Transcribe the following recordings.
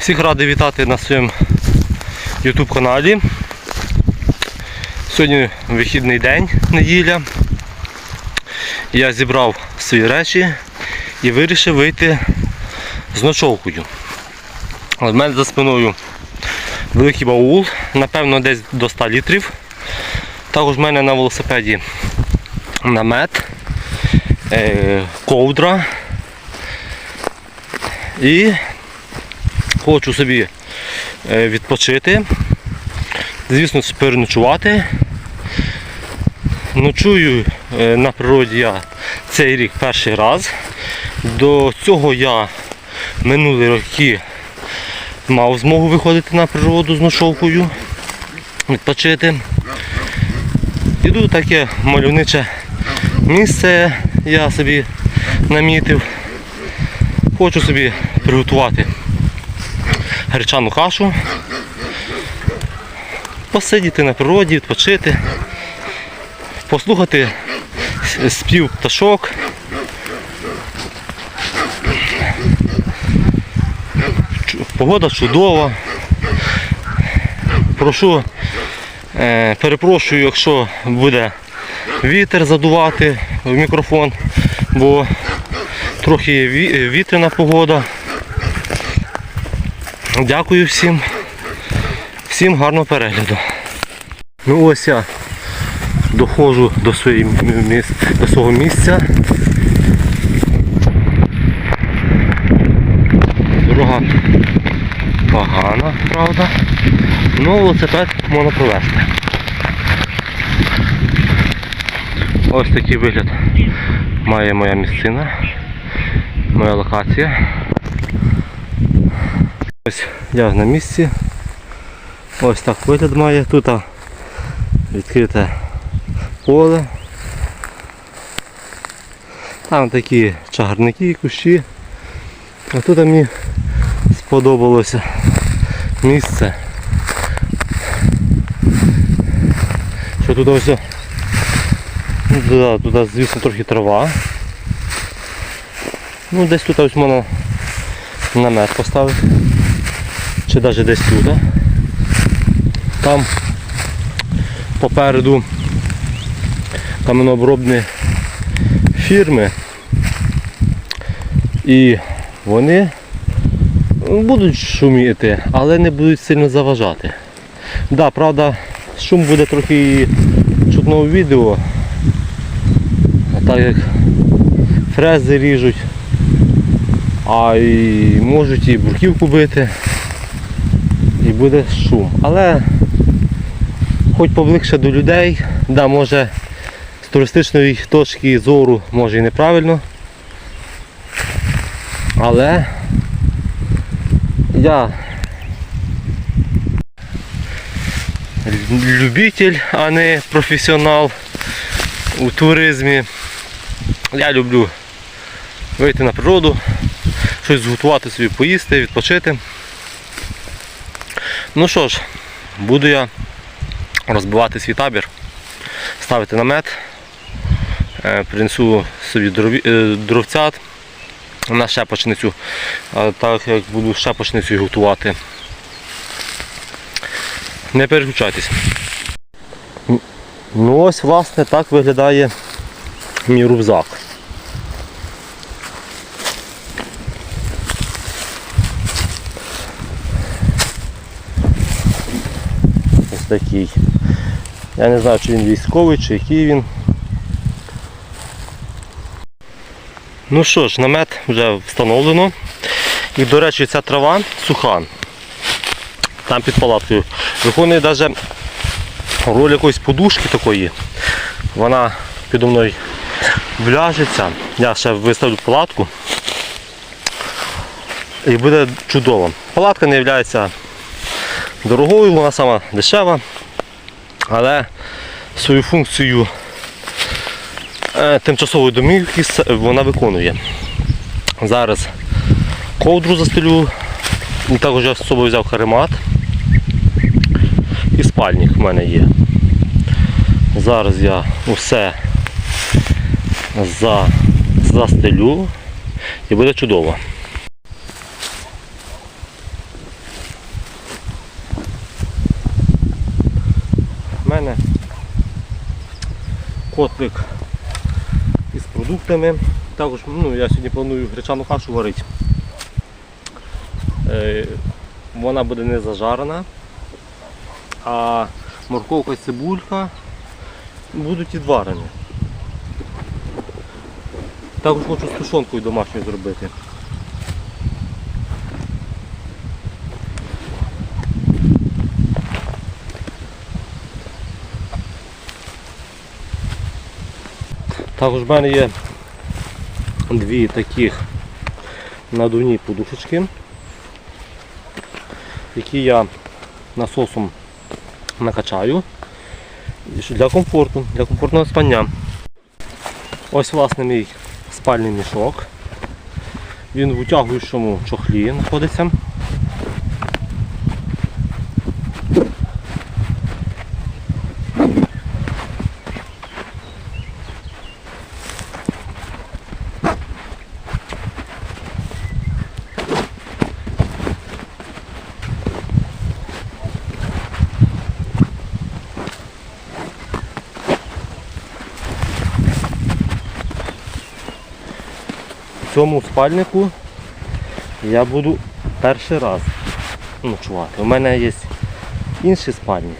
Всіх радий вітати на своєму YouTube каналі. Сьогодні вихідний день, неділя. Я зібрав свої речі і вирішив вийти з ночовкою. У мене за спиною великий баул, напевно, десь до 100 літрів. Також в мене на велосипеді намет, е, ковдра. І хочу собі е, відпочити. Звісно, переночувати. Ночую е, на природі я цей рік перший раз. До цього я минулі роки мав змогу виходити на природу з ночовкою, відпочити. Іду таке мальовниче місце, я собі намітив. Хочу собі приготувати гречану кашу, посидіти на природі, відпочити, послухати спів пташок. Погода чудова. Прошу, е, перепрошую, якщо буде вітер задувати в мікрофон, бо трохи вітряна погода. Дякую всім. Всім гарного перегляду. Ну ось я доходжу до, до свого місця. Дорога погана, правда. Ну велосипед можна провести. Ось такий вигляд має моя місцина, моя локація. Ось я на місці. Ось так вигляд має. Тут відкрите поле. Там такі чагарники, кущі. А тут мені сподобалося місце. Що тут ось. Да, тут, звісно, трохи трава. Ну, десь тут ось можна намет поставити. Чи навіть десь тут. Там попереду каменообробні фірми. І вони будуть шуміти, але не будуть сильно заважати. Да, правда, шум буде трохи чутно у відео. Так як фрези ріжуть, а і можуть і бурківку бити, буде шум. Але хоч поближче до людей, да, може з туристичної точки зору може і неправильно. Але я любитель, а не професіонал у туризмі. Я люблю вийти на природу, щось зготувати собі, поїсти, відпочити. Ну що ж, буду я розбивати свій табір, ставити намет, е, принесу собі е, дровцят на щепочницю, так як буду щепочницю готувати. Не переключайтесь. Ну ось власне так виглядає мій рюкзак. Такий. Я не знаю, чи він військовий, чи який він. Ну що ж, намет вже встановлено. І, до речі, ця трава суха. Там під палаткою. Виконує навіть роль якоїсь подушки такої. Вона підо мною вляжеться. Я ще виставлю палатку. І буде чудово. Палатка не є дорогою, вона сама дешева, але свою функцію е, тимчасової домівки вона виконує. Зараз ковдру застелю, і також я з собою взяв каремат і спальник в мене є. Зараз я усе за, застелю і буде чудово. Котлик із продуктами. Також ну, я сьогодні планую гречану кашу варити. Е, вона буде не зажарена, а морковка і цибулька будуть відварені. Також хочу з тушонкою домашньою зробити. Також в мене є дві таких надувні подушечки, які я насосом накачаю для комфорту, для комфортного спання. Ось власне мій спальний мішок. Він в утягуючому чохлі знаходиться. Цьому спальнику я буду перший раз ночувати. У мене є інший спальник.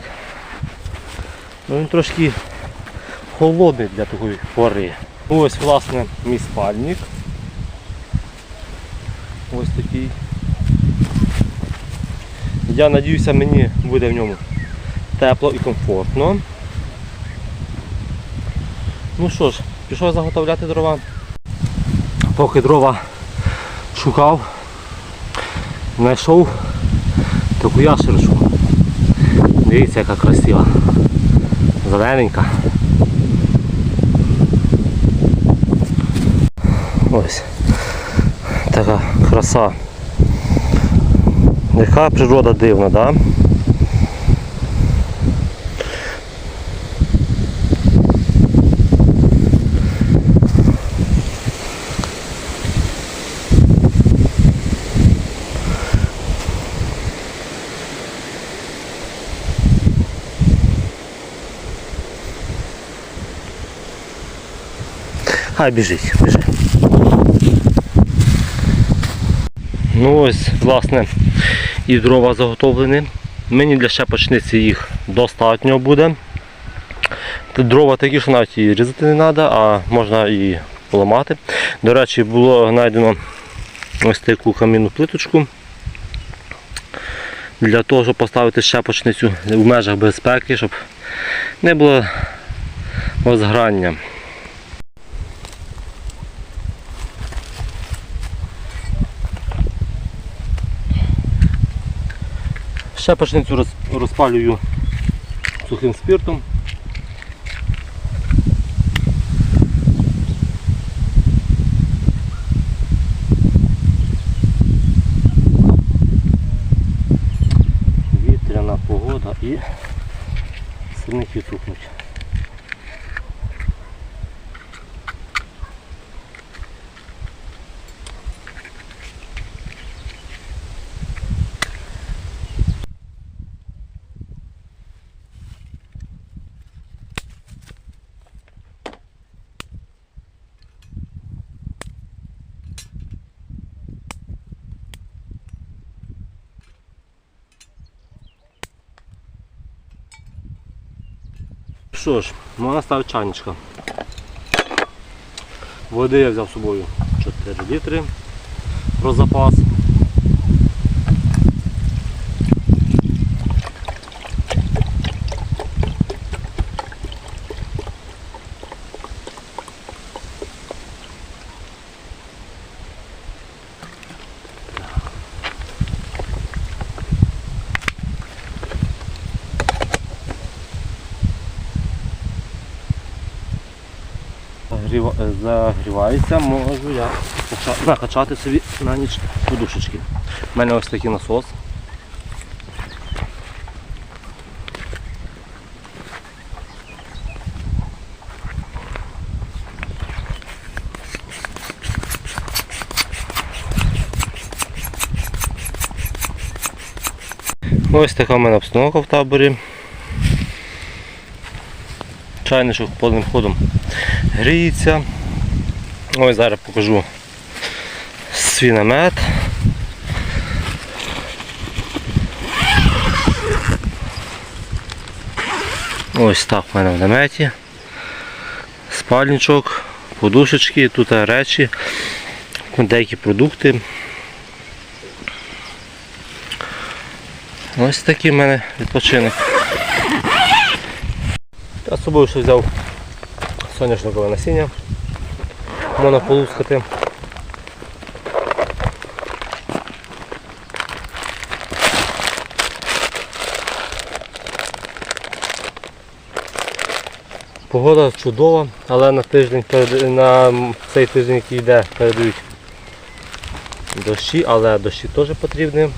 Ну, він трошки холодний для такої пори. Ось власне мій спальник. Ось такий. Я надіюся, мені буде в ньому тепло і комфортно. Ну що ж, пішов заготовляти дрова. Поки дрова шукав, знайшов таку яшерочку. Дивіться, яка красива. Зелененька. Ось така краса. Яка природа дивна, да? Хай біжить, біжить. Ну ось, власне, і дрова заготовлені. Мені для щепочниці їх достатньо буде. Дрова такі, що навіть і різати не треба, а можна і поламати. До речі, було знайдено ось таку камінну плиточку. Для того, щоб поставити щепочницю в межах безпеки, щоб не було возграння. Щепочницю роз- розпалюю сухим спиртом. Вітряна погода і сильний тухнуть. Що ж, вона став чанечка. Води я взяв з собою 4 літри про запас. Загріва- Загрівається, можу я накачати собі на ніч подушечки. У мене ось такий насос. Ось така в мене обстановка в таборі. чайничок повним ходом гріється. Ось зараз покажу свій намет. Ось так в мене в наметі. Спальничок, подушечки, тут речі, деякі продукти. Ось такий в мене відпочинок. Я з собою ще взяв соняшникове насіння. Можна полускати. Погода чудова, але на тиждень на цей тиждень, який йде, передають дощі, але дощі теж потрібні.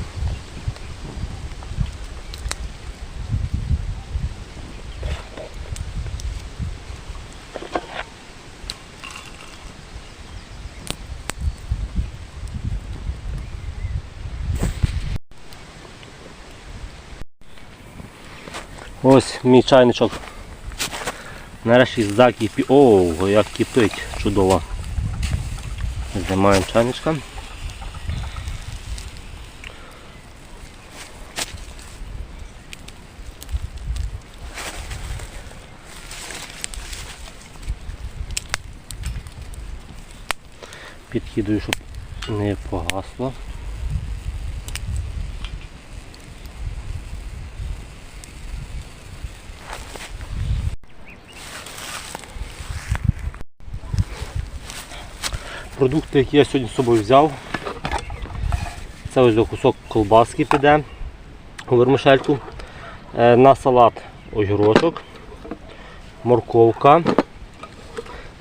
Ось мій чайничок. Нарешті закипі. Ого, як кипить, чудово. Знімаємо чайничка. Підкидаю, щоб не погасло. Продукти, які я сьогодні з собою взяв. Це ось кусок колбаски піде у вермишельку. Е, На салат огірочок, морковка,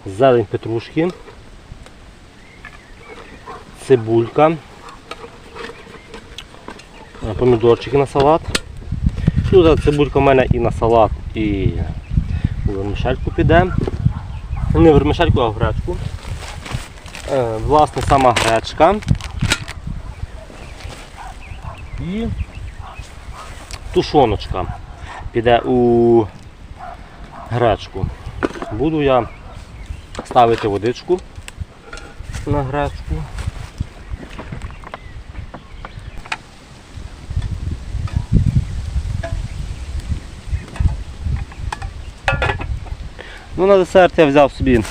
зелень петрушки, цибулька, е, помідорчики на салат. Тут цибулька в мене і на салат, і у вермишельку піде. Не вермишельку, а гречку. Е, власне сама гречка і тушоночка піде у гречку. Буду я ставити водичку на гречку. Ну, на десерт я взяв собі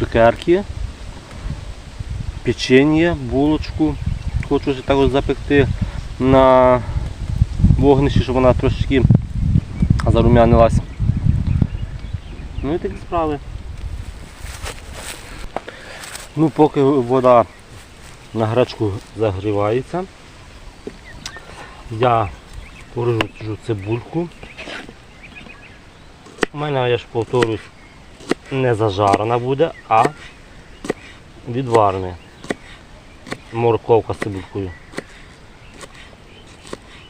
цукерки, печення, булочку. Хочу також запекти на вогнищі, щоб вона трошечки зарум'янилась. Ну і такі справи. Ну, поки вода на гречку загрівається, я порежу цибульку. У мене, я ж повторюсь, не зажарена буде, а відварена. Морковка з цибулькою.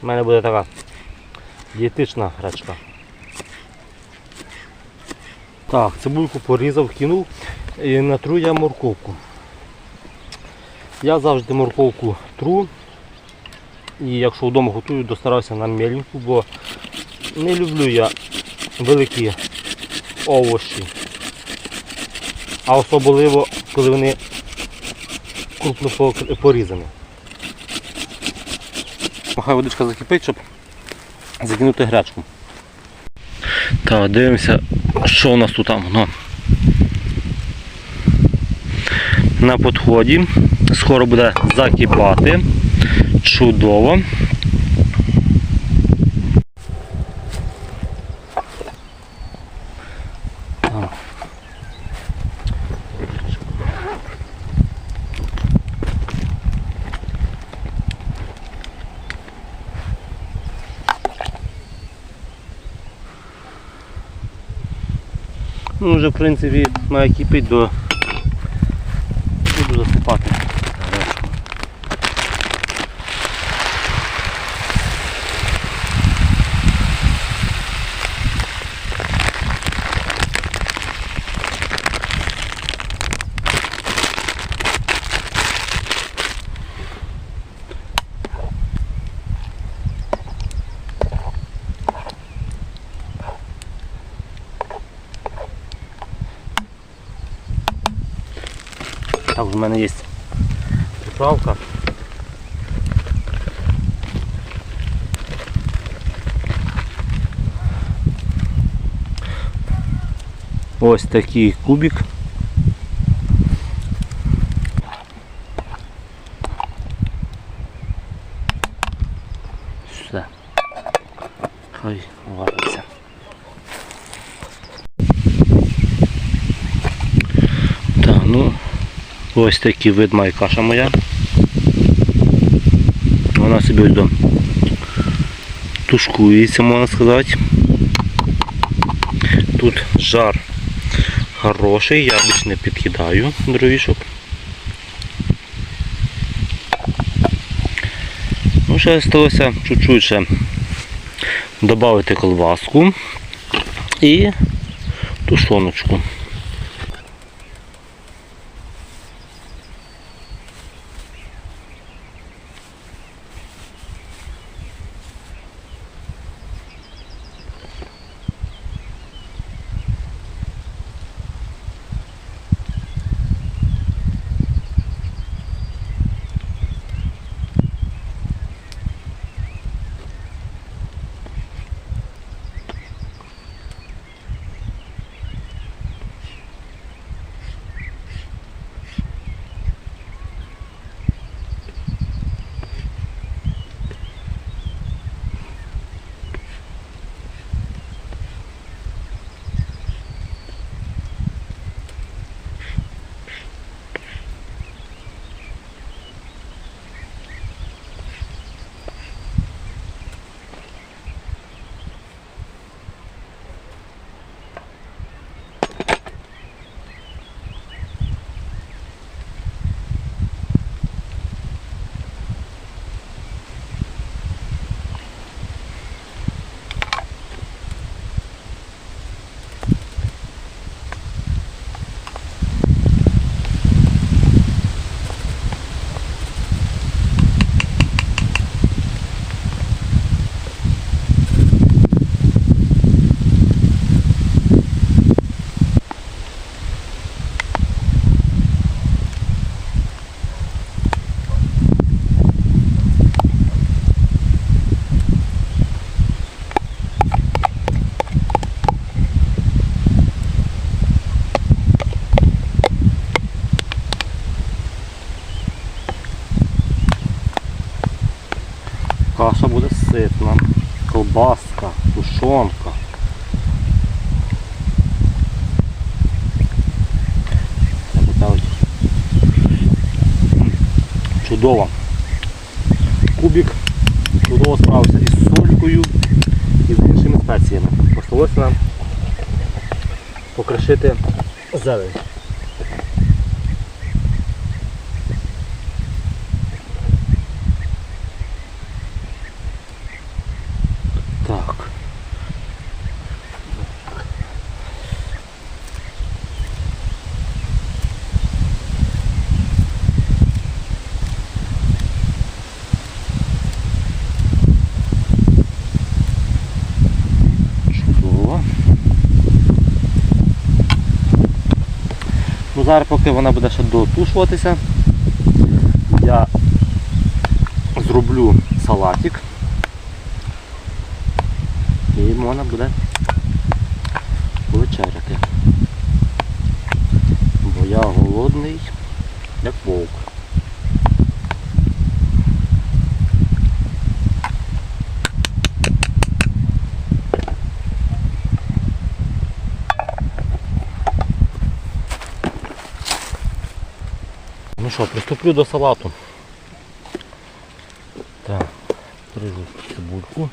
У мене буде така дієтична гречка. Так, цибульку порізав, кинув і натру я морковку. Я завжди морковку тру. І якщо вдома готую, то стараюся на меленьку, бо не люблю я великі овочі. А особливо, коли вони крупно порізані. Нехай водичка закипить, щоб закинути гречку. Так, дивимося, що у нас тут там. Ну. На підході. Скоро буде закипати. Чудово. Ну, вже в принципі має кипить до буду засипати. Мене є приправка. Ось такий кубик. Все. Хай ось такий вид має каша моя. Вона собі до тушкується, можна сказати. Тут жар хороший, я більш не підкидаю дровішок. Ну, ще залишилося чуть-чуть ще додати колбаску і тушоночку. Ситна, колбаска, тушонка. Чудово. Кубик чудово справився із солькою і з іншими спеціями. Осталося нам покришити зелень. Так. Чудово. Ну, зараз поки вона буде ще дотушуватися, я зроблю салатик. І можна буде повечеряти. Бо я голодний, як вовк. Ну що, приступлю до салату. Так, рижу цибульку.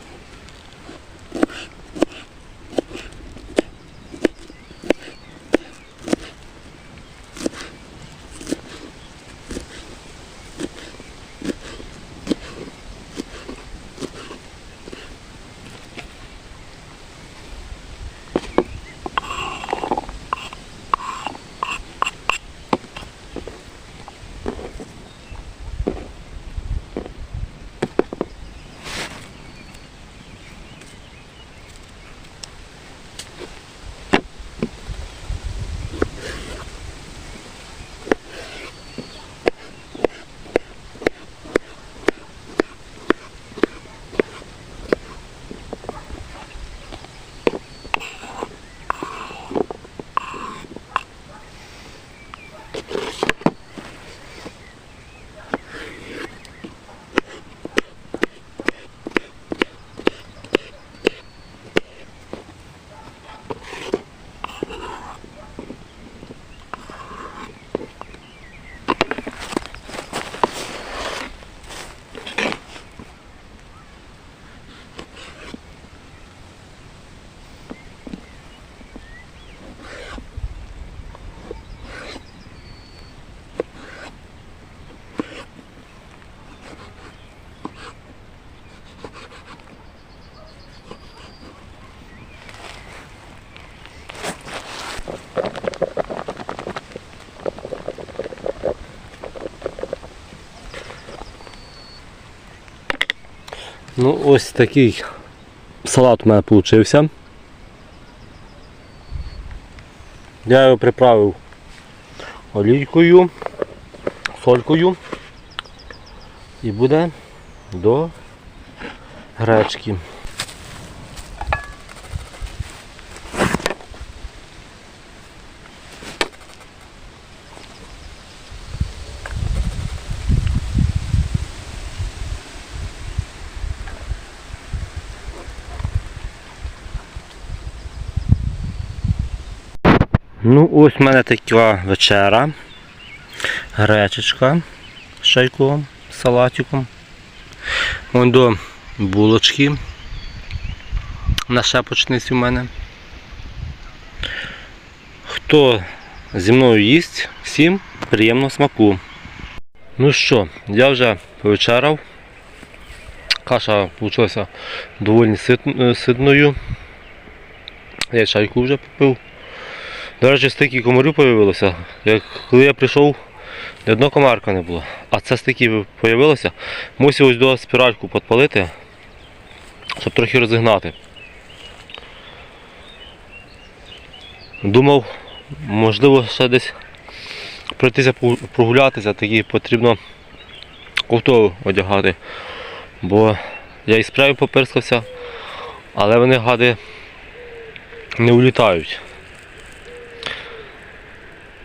Ну, ось такий салат у мене вийшов. Я його приправив олійкою, солькою і буде до гречки. Ну, ось в мене така вечера. Гречечка з чайком, салатиком. Вон до булочки. На шапочниці в мене. Хто зі мною їсть, всім приємного смаку. Ну що, я вже повечерав. Каша вийшла доволі сит- ситною. Я чайку вже попив. До речі, стільки комарів з'явилося. Коли я прийшов, ні одного комарка не було. А це стільки з'явилося. Мусив ось до спіральку підпалити, щоб трохи розігнати. Думав, можливо, ще десь пройтися прогулятися, тоді потрібно ковтову одягати. Бо я і справі поперскався, але вони гади не улітають.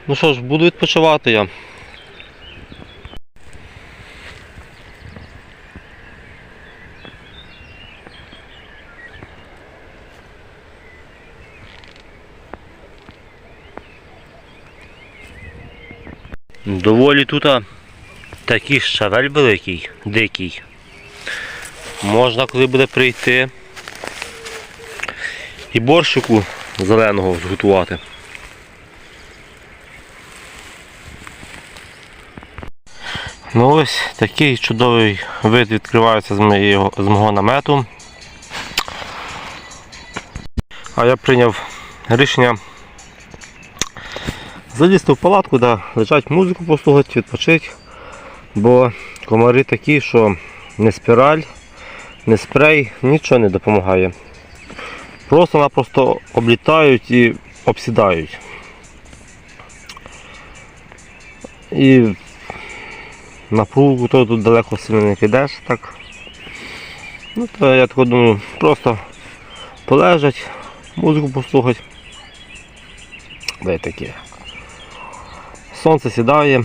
Ну що ж, буду відпочивати я. Доволі тут такий щавель великий, дикий. Можна коли буде прийти і борщику зеленого зготувати. Ну ось такий чудовий вид відкривається з, моєго, з мого намету. А я прийняв рішення залізти в палатку, де лежать музику послухати, відпочити. Бо комари такі, що не спіраль, не спрей, нічого не допомагає. Просто-напросто облітають і обсідають. І на пругу то тут далеко сильно не підеш так. Ну то я так думаю, просто полежать, музику послухати. Де таке. Сонце сідає.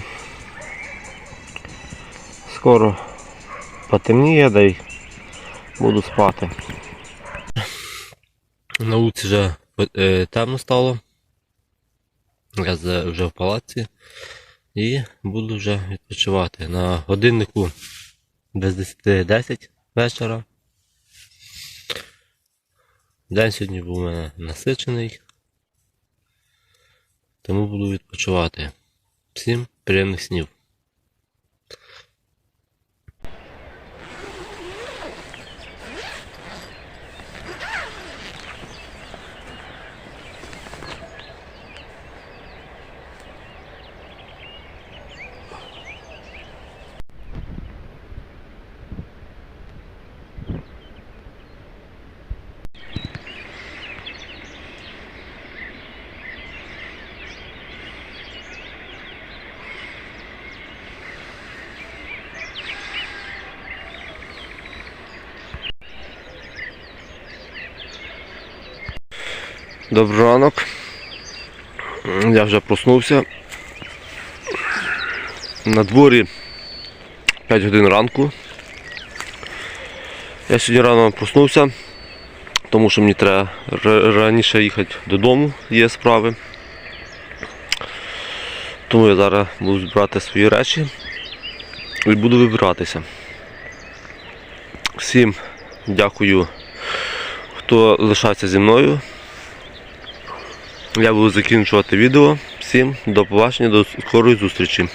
Скоро потемніє, да й буду спати. На вулиці вже е, темно стало. Я вже в палаці. І буду вже відпочивати. На годиннику без 10-10 вечора. День сьогодні був у мене насичений. Тому буду відпочивати. Всім приємних снів. Добрий ранок. Я вже проснувся. На дворі 5 годин ранку. Я сьогодні рано проснувся, тому що мені треба раніше їхати додому, є справи. Тому я зараз буду збирати свої речі і буду вибиратися. Всім дякую, хто лишався зі мною. Я буду закінчувати відео. Всім до побачення, до скорої зустрічі.